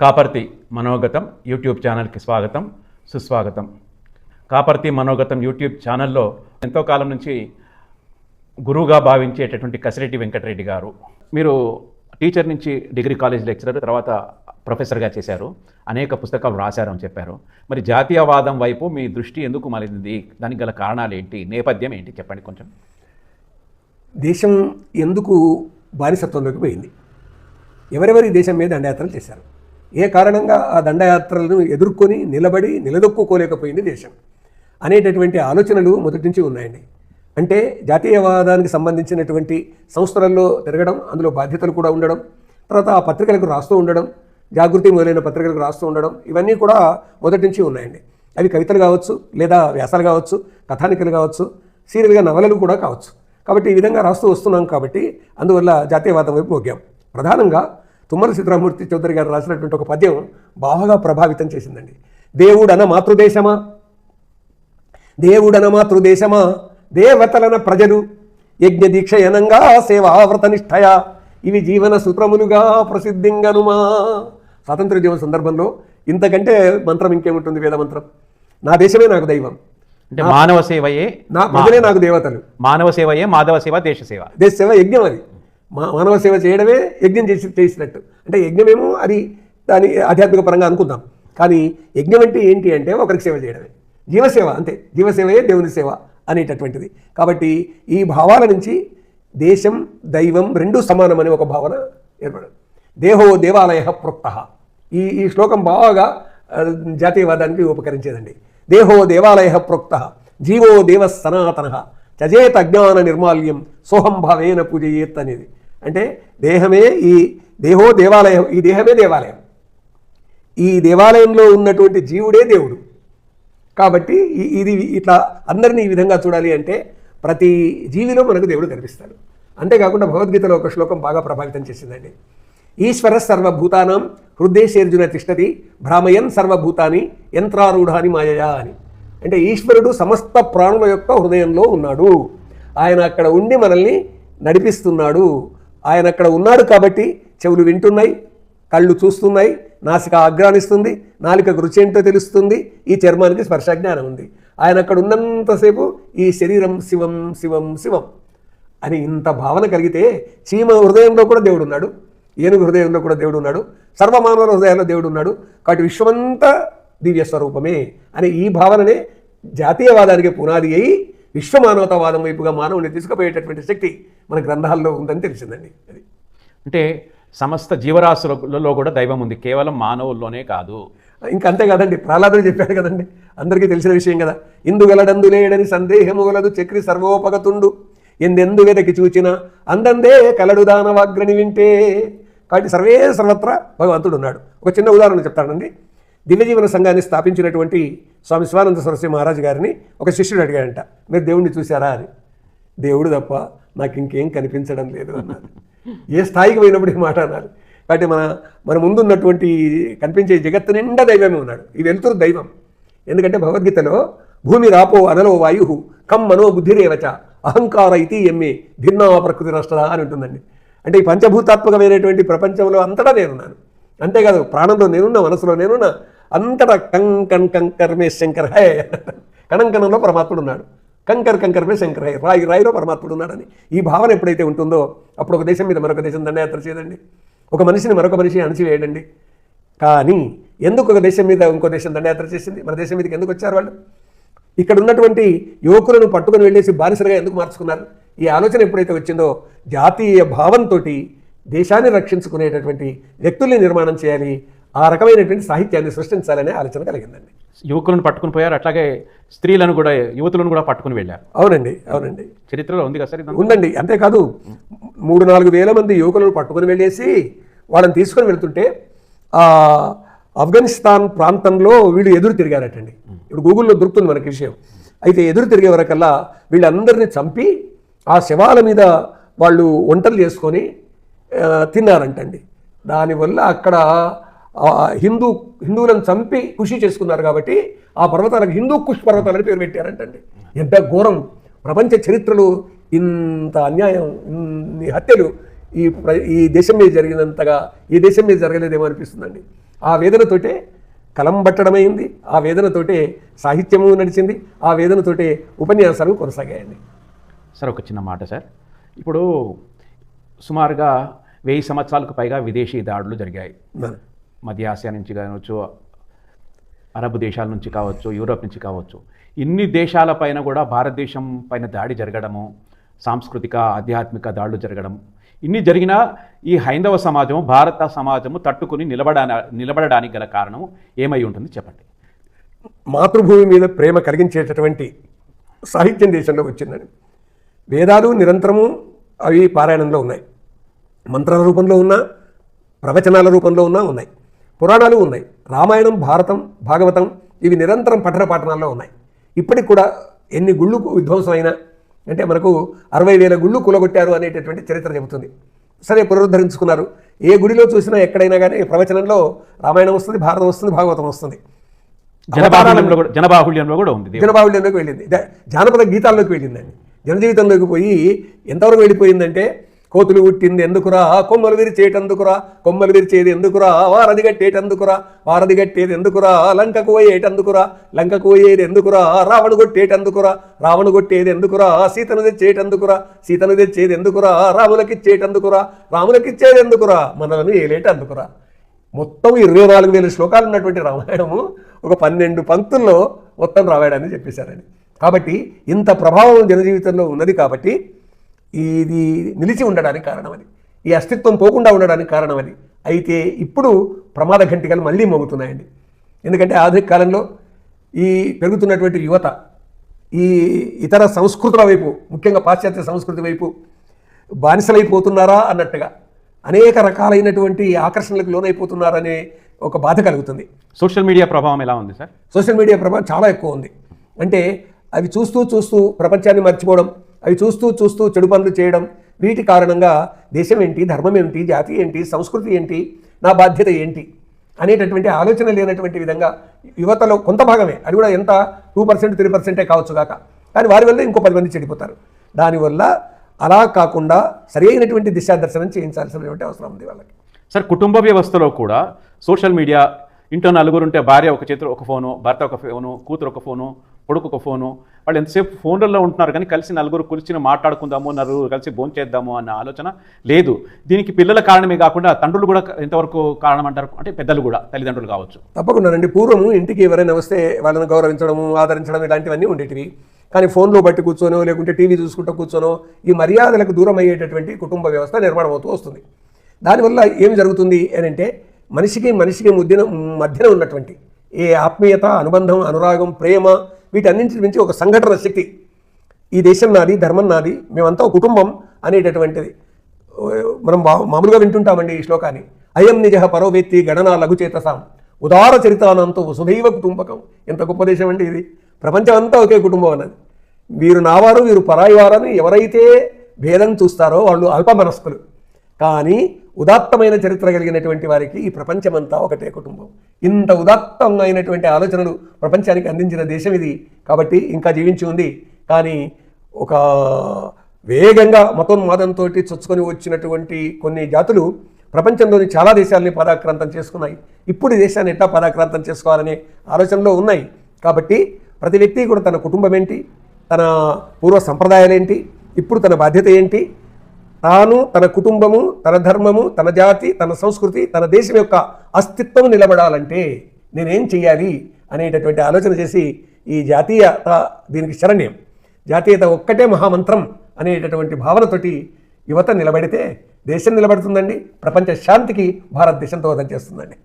Kaparthi మనోగతం YouTube ఛానల్కి స్వాగతం సుస్వాగతం. కాపర్తి మనోగతం యూట్యూబ్ ఛానల్లో ఎంతో కాలం నుంచి గురువుగా భావించేటటువంటి కసిరెడ్డి వెంకటరెడ్డి గారు. మీరు టీచర్ నుంచి డిగ్రీ కాలేజ్ లెక్చరర్ తర్వాత ప్రొఫెసర్గా చేశారు. అనేక పుస్తకాలు రాశారు అని చెప్పారు. మరి జాతీయవాదం వైపు మీ దృష్టి ఎందుకు మళ్ళింది దానికి గల కారణాలు ఏంటి? నేపథ్యం ఏంటి? చెప్పండి కొంచెం. దేశం ఎందుకు బానిసత్వంలోకి పోయింది? ఎవరెవరి దేశం మీద అండయాత్రలు చేశారు? ఏ కారణంగా ఆ దండయాత్రలను ఎదుర్కొని నిలబడి నిలదొక్కుకోలేకపోయింది దేశం? అనేటటువంటి ఆలోచనలు మొదటి నుంచి ఉన్నాయండి. అంటే జాతీయవాదానికి సంబంధించినటువంటి సంస్థలలో తిరగడం అందులో బాధ్యతలు కూడా ఉండడం తర్వాత ఆ పత్రికలకు రాస్తూ ఉండడం జాగృతి మొదలైన పత్రికలకు రాస్తూ ఉండడం ఇవన్నీ కూడా మొదటి నుంచి ఉన్నాయండి. అవి కవితలు కావచ్చు లేదా వ్యాసాలు కావచ్చు కథానికలు కావచ్చు సీరియల్గా నవలలు కూడా కావచ్చు. కాబట్టి ఈ విధంగా రాస్తూ వస్తున్నాం కాబట్టి అందువల్ల జాతీయవాదం వైపు మోగాం. ప్రధానంగా తుమ్మల సీతారామూర్తి చౌదరి గారు రాసినటువంటి ఒక పద్యం బాగా ప్రభావితం చేసిందండి. దేవుడన మాతృదేశమా? దేవుడన మాతృదేశమా? దేవతలన ప్రజలు. యజ్ఞ దీక్షయనంగా సేవావ్రత నిష్ఠయ. ఇవి జీవన సూత్రములుగా ప్రసిద్ధింగనుమా? స్వాతంత్ర జీవన సందర్భంలో ఇంతకంటే మంత్రం ఇంకేముంటుంది వేద మంత్రం? నా దేశమే నాకు దైవం. అంటే మానవ సేవయే నా ప్రజలే నాకు దేవతలు. మానవ సేవయే మాధవ సేవ దేశ సేవ. దేశ సేవ యజ్ఞం అది. మానవ సేవ చేయడమే యజ్ఞం చేసి చేసినట్టు. అంటే యజ్ఞమేమో అది దాని ఆధ్యాత్మిక పరంగా అనుకుందాం. కానీ యజ్ఞం అంటే ఏంటి అంటే ఒకరికి సేవ చేయడమే. జీవసేవ అంతే. జీవసేవయే దేవుని సేవ అనేటటువంటిది. కాబట్టి ఈ భావాల నుంచి దేశం దైవం రెండు సమానమనే ఒక భావన ఏర్పడదు. దేహో దేవాలయ ప్రోక్త. ఈ ఈ శ్లోకం బాగా జాతీయవాదానికి ఉపకరించేదండి. దేహో దేవాలయ ప్రోక్త. జీవో దేవ సనాతన. చజేత అజ్ఞాన నిర్మాల్యం సోహం భావేన పూజయేత్ అనేది. అంటే దేహమే ఈ దేహో దేవాలయం ఈ దేహమే దేవాలయం. ఈ దేవాలయంలో ఉన్నటువంటి జీవుడే దేవుడు. కాబట్టి ఇది ఇట్లా అందరినీ ఈ విధంగా చూడాలి అంటే ప్రతి జీవిలో మనకు దేవుడు కనిపిస్తాడు. అంతేకాకుండా భగవద్గీతలో ఒక శ్లోకం బాగా ప్రభావితం చేసిందండి. ఈశ్వర సర్వభూతానం హృదయశేర్జున తిష్టది భ్రామయన్ సర్వభూతాని యంత్రారూఢాని మాయయా అని. అంటే ఈశ్వరుడు సమస్త ప్రాణుల యొక్క హృదయంలో ఉన్నాడు. ఆయన అక్కడ ఉండి మనల్ని నడిపిస్తున్నాడు. ఆయన అక్కడ ఉన్నాడు కాబట్టి చెవులు వింటున్నాయి కళ్ళు చూస్తున్నాయి నాసిక ఆగ్రానిస్తుంది నాలికకు రుచి ఏంటో తెలుస్తుంది ఈ చర్మానికి స్పర్శ జ్ఞానం ఉంది. ఆయన అక్కడ ఉన్నంతసేపు ఈ శరీరం శివం శివం శివం అని ఇంత భావన కలిగితే చీమ హృదయంలో కూడా దేవుడు ఉన్నాడు ఏనుగు హృదయంలో కూడా దేవుడు ఉన్నాడు సర్వమానవుల హృదయాల్లో దేవుడు ఉన్నాడు కాబట్టి విశ్వమంతా దివ్య స్వరూపమే అనే ఈ భావననే జాతీయవాదానికి పునాది అయి విశ్వమానవతావాదం వైపుగా మానవుని తీసుకుపోయేటటువంటి శక్తి మన గ్రంథాల్లో ఉందని తెలిసిందండి అది. అంటే సమస్త జీవరాశులలో కూడా దైవం ఉంది. కేవలం మానవుల్లోనే కాదు. ఇంకా అంతే కదండి ప్రహ్లాదుడు చెప్పాడు కదండి అందరికీ తెలిసిన విషయం కదా. ఇందుగలడందు లేడని సందేహము గలదు చక్రి సర్వోపగతుండు. ఎందెందు వెదకి చూచిన అందందే కలడు దానవాగ్రని వింటే. కాబట్టి సర్వే సర్వత్రా భగవంతుడు ఉన్నాడు. ఒక చిన్న ఉదాహరణ చెప్తానండి. దివ్యజీవన సంఘాన్ని స్థాపించినటువంటి స్వామి శివానంద సరస్వతి మహారాజు గారిని ఒక శిష్యుడు అడిగాడంట మీరు దేవుణ్ణి చూశారా? అని. దేవుడు తప్ప నాకు ఇంకేం కనిపించడం లేదు అన్నారు ఏ స్థాయికి పోయినప్పుడు ఈ మాట అన్నారు. కాబట్టి మన మన ముందున్నటువంటి కనిపించే జగత్తు నిండా దైవమే ఉన్నాడు. ఇది వెలుతురు దైవం. ఎందుకంటే భగవద్గీతలో భూమి రాపో అనలో వాయు కం మనో బుద్ధిరేవచ అహంకార ఇతి ఎమ్మె భిన్నా ప్రకృతి నష్ట అని ఉంటుందండి. అంటే ఈ పంచభూతాత్మకమైనటువంటి ప్రపంచంలో అంతటా నేనున్నాను. అంతేకాదు ప్రాణంలో నేనున్నా మనసులో నేనున్నా అంతటా కంకణ్ కంకర్మే శంకర్ హే. కణంకణంలో పరమాత్ముడు ఉన్నాడు. కంకర్ కంకర్మే శంకర్ హై. రాయి రాయిలో పరమాత్ముడు ఉన్నాడని. ఈ భావన ఎప్పుడైతే ఉంటుందో అప్పుడు ఒక దేశం మీద మరొక దేశం దండయాత్ర చేయదండి. ఒక మనిషిని మరొక మనిషి అణచివేయడండి. కానీ ఎందుకు ఒక దేశం మీద ఇంకో దేశం దండయాత్ర చేసింది? మన దేశం మీదకి ఎందుకు వచ్చారు వాళ్ళు? ఇక్కడ ఉన్నటువంటి యువకులను పట్టుకొని వెళ్ళేసి బానిసలుగా ఎందుకు మార్చుకున్నారు? ఈ ఆలోచన ఎప్పుడైతే వచ్చిందో జాతీయ భావంతో దేశాన్ని రక్షించుకునేటటువంటి వ్యక్తుల్ని నిర్మాణం చేయాలి. ఆ రకమైనటువంటి సాహిత్యాన్ని సృష్టించాలనే ఆలోచన కలిగిందండి. యువకులను పట్టుకుని పోయారు. అట్లాగే స్త్రీలను కూడా యువతులను కూడా పట్టుకుని వెళ్ళారు. అవునండి అవునండి. చరిత్రలో ఉంది కదా సార్? ఉందండి. అంతేకాదు మూడు నాలుగు వేల మంది యువకులను పట్టుకొని వెళ్ళేసి వాళ్ళని తీసుకొని వెళ్తుంటే ఆ ఆఫ్ఘనిస్తాన్ ప్రాంతంలో వీళ్ళు ఎదురు తిరిగారటండి. ఇప్పుడు గూగుల్లో దొరుకుతుంది మనకి విషయం. అయితే ఎదురు తిరిగే వరకల్లా వీళ్ళందరినీ చంపి ఆ శవాల మీద వాళ్ళు వంటలు చేసుకొని తిన్నారంటండి. దానివల్ల అక్కడ హిందూ హిందువులను చంపి కృషి చేసుకున్నారు కాబట్టి ఆ పర్వతాలకు హిందూ కుష్ పర్వతాలని పేరు పెట్టారంటండి. ఎంత ఘోరం. ప్రపంచ చరిత్రలో ఇంత అన్యాయం ఇన్ని హత్యలు ఈ ప్ర ఈ దేశం మీద జరిగినంతగా ఈ దేశం మీద జరగలేదేమో అనిపిస్తుందండి. ఆ వేదనతోటే కలం పట్టడమైంది ఆ వేదనతోటే సాహిత్యము నడిచింది ఆ వేదనతోటే ఉపన్యాసాలు కొనసాగాయండి. సార్ ఒక చిన్న మాట సార్. ఇప్పుడు సుమారుగా వెయ్యి సంవత్సరాలకు పైగా విదేశీ దాడులు జరిగాయి. మధ్య ఆసియా నుంచి కావచ్చు అరబ్ దేశాల నుంచి కావచ్చు యూరోప్ నుంచి కావచ్చు ఇన్ని దేశాల పైన కూడా భారతదేశం పైన దాడి జరగడము సాంస్కృతిక ఆధ్యాత్మిక దాడులు జరగడం ఇన్ని జరిగినా ఈ హైందవ సమాజము భారత సమాజము తట్టుకుని నిలబడా నిలబడడానికి గల కారణం ఏమై ఉంటుంది చెప్పండి. మాతృభూమి మీద ప్రేమ కలిగించేటటువంటి సాహిత్యం దేశంలో వచ్చిందని వేదాలు నిరంతరము అవి పారాయణంలో ఉన్నాయి. మంత్రాల రూపంలో ఉన్నా ప్రవచనాల రూపంలో ఉన్నా ఉన్నాయి. పురాణాలు ఉన్నాయి. రామాయణం భారతం భాగవతం ఇవి నిరంతరం పఠన పాఠనాల్లో ఉన్నాయి. ఇప్పటికి కూడా ఎన్ని గుళ్ళు విధ్వంసం అయినా అంటే మనకు అరవై వేల గుళ్ళు కూలగొట్టారు అనేటటువంటి చరిత్ర చెబుతుంది. సరే పునరుద్ధరించుకున్నారు. ఏ గుడిలో చూసినా ఎక్కడైనా కానీ ప్రవచనంలో రామాయణం వస్తుంది భారతం వస్తుంది భాగవతం వస్తుంది. జనబాహుళ్యంలో కూడా ఉంది. జనబాహుళ్యంలోకి వెళ్ళింది. జానపద గీతాల్లోకి వెళ్ళిందండి. జనజీవితంలోకి పోయి ఎంతవరకు వెళ్ళిపోయిందంటే కోతులు పుట్టింది ఎందుకురా? కొమ్మలు విరిచేటందుకురా? కొమ్మలు విరిచేది ఎందుకురా? వారది కట్టేటందుకురా? వారది కట్టేది ఎందుకురా? లంకకు పోయేటందుకురా? లంకకు పోయేది ఎందుకురా? రావణు కొట్టేటందుకురా? రావణు కొట్టేది ఎందుకురా? సీతను తెచ్చేటందుకురా? సీతను తెచ్చేది ఎందుకురా? రాములకిచ్చేటందుకురా రాములకిచ్చేది ఎందుకురా? మనలను ఏలేటందుకురా? మొత్తం ఇరవై నాలుగు వేల శ్లోకాలు ఉన్నటువంటి రామాయణము ఒక పన్నెండు పంక్తుల్లో మొత్తం రామాయణాన్ని చెప్పేశారని కాబట్టి ఇంత ప్రభావం జనజీవితంలో ఉన్నది కాబట్టి ఇది నిలిచి ఉండడానికి కారణం అది. ఈ అస్తిత్వం పోకుండా ఉండడానికి కారణం అది. అయితే ఇప్పుడు ప్రమాద ఘంటికలు మళ్ళీ మోగుతున్నాయండి. ఎందుకంటే ఆధునిక కాలంలో ఈ పెరుగుతున్నటువంటి యువత ఈ ఇతర సంస్కృతుల వైపు ముఖ్యంగా పాశ్చాత్య సంస్కృతి వైపు బానిసలైపోతున్నారా అన్నట్టుగా అనేక రకాలైనటువంటి ఆకర్షణలకు లోనైపోతున్నారనే ఒక బాధ కలుగుతుంది. సోషల్ మీడియా ప్రభావం ఎలా ఉంది సార్? సోషల్ మీడియా ప్రభావం చాలా ఎక్కువ ఉంది. అంటే అవి చూస్తూ చూస్తూ ప్రపంచాన్ని మర్చిపోవడం అవి చూస్తూ చూస్తూ చెడు పనులు చేయడం వీటి కారణంగా దేశం ఏంటి ధర్మం ఏంటి జాతి ఏంటి సంస్కృతి ఏంటి నా బాధ్యత ఏంటి అనేటటువంటి ఆలోచన లేనటువంటి విధంగా యువతలో కొంత భాగమే అది కూడా ఎంత టూ పర్సెంట్ త్రీ పర్సెంటే కావచ్చు కాక కానీ వారి వల్ల ఇంకో పది మంది చెడిపోతారు. దానివల్ల అలా కాకుండా సరి అయినటువంటి దిశాదర్శనం చేయించాల్సినటువంటి అవసరం ఉంది వాళ్ళకి. సార్ కుటుంబ వ్యవస్థలో కూడా సోషల్ మీడియా ఇంట్లో నలుగురు ఉంటే భార్య ఒక చేతిలో ఒక ఫోను భర్త ఒక ఫోను కూతురు ఒక ఫోను కొడుకు ఒక ఫోను వాళ్ళు ఎంతసేపు ఫోన్లలో ఉంటున్నారు కానీ కలిసి నలుగురు కూర్చుని మాట్లాడుకుందాము నలుగురు కలిసి భోజనం చేద్దాము అన్న ఆలోచన లేదు. దీనికి పిల్లల కారణమే కాకుండా తండ్రులు కూడా ఎంతవరకు కారణం అంటారు అంటే పెద్దలు కూడా తల్లిదండ్రులు కావచ్చు. తప్పకుండా అండి పూర్వం ఇంటికి ఎవరైనా వస్తే వాళ్ళని గౌరవించడము ఆదరించడం ఇలాంటివన్నీ ఉండేటివి. కానీ ఫోన్లో బట్టి కూర్చోనో లేకుంటే టీవీ చూసుకుంటూ కూర్చోనో ఈ మర్యాదలకు దూరం అయ్యేటటువంటి కుటుంబ వ్యవస్థ నిర్మాణం అవుతూ వస్తుంది. దానివల్ల ఏం జరుగుతుంది అంటే మనిషికి మనిషికి ముద్దిన మధ్యన ఉన్నటువంటి ఏ ఆత్మీయత అనుబంధం అనురాగం ప్రేమ వీటన్నింటి నుంచి ఒక సంఘటన శక్తి. ఈ దేశం నాది ధర్మం నాది మేమంతా ఒక కుటుంబం అనేటటువంటిది. మనం మామూలుగా వింటుంటామండి ఈ శ్లోకాన్ని. అయం నిజ పరోవేత్తి గణన లఘుచేతసాం ఉదార చరితానంతో వసుధైవ కుటుంబకం. ఎంత గొప్ప దేశం అండి ఇది. ప్రపంచం అంతా ఒకే కుటుంబం అన్నది. వీరు నావారు వీరు పరాయి వారని ఎవరైతే భేదం చూస్తారో వాళ్ళు అల్పమనస్కులు. కానీ ఉదాత్తమైన చరిత్ర కలిగినటువంటి వారికి ఈ ప్రపంచమంతా ఒకటే కుటుంబం. ఇంత ఉదాత్తమైనటువంటి ఆలోచనలు ప్రపంచానికి అందించిన దేశం ఇది. కాబట్టి ఇంకా జీవించి ఉంది. కానీ ఒక వేగంగా మతోన్మాదంతో చొచ్చుకొని వచ్చినటువంటి కొన్ని జాతులు ప్రపంచంలోని చాలా దేశాలని పరాక్రాంతం చేసుకున్నాయి. ఇప్పుడు దేశాన్ని ఎట్లా పరాక్రాంతం చేసుకోవాలనే ఆలోచనలో ఉన్నాయి. కాబట్టి ప్రతి వ్యక్తి కూడా తన కుటుంబం ఏంటి తన పూర్వ సంప్రదాయాలేంటి? ఇప్పుడు తన బాధ్యత ఏంటి? తాను తన కుటుంబము తన ధర్మము తన జాతి తన సంస్కృతి తన దేశం యొక్క అస్తిత్వం నిలబడాలంటే నేనేం చెయ్యాలి అనేటటువంటి ఆలోచన చేసి ఈ జాతీయత దీనికి శరణ్యం. జాతీయత ఒక్కటే మహామంత్రం అనేటటువంటి భావనతోటి యువత నిలబడితే దేశం నిలబడుతుందండి ప్రపంచ శాంతికి భారతదేశం దోహదం చేస్తుందండి.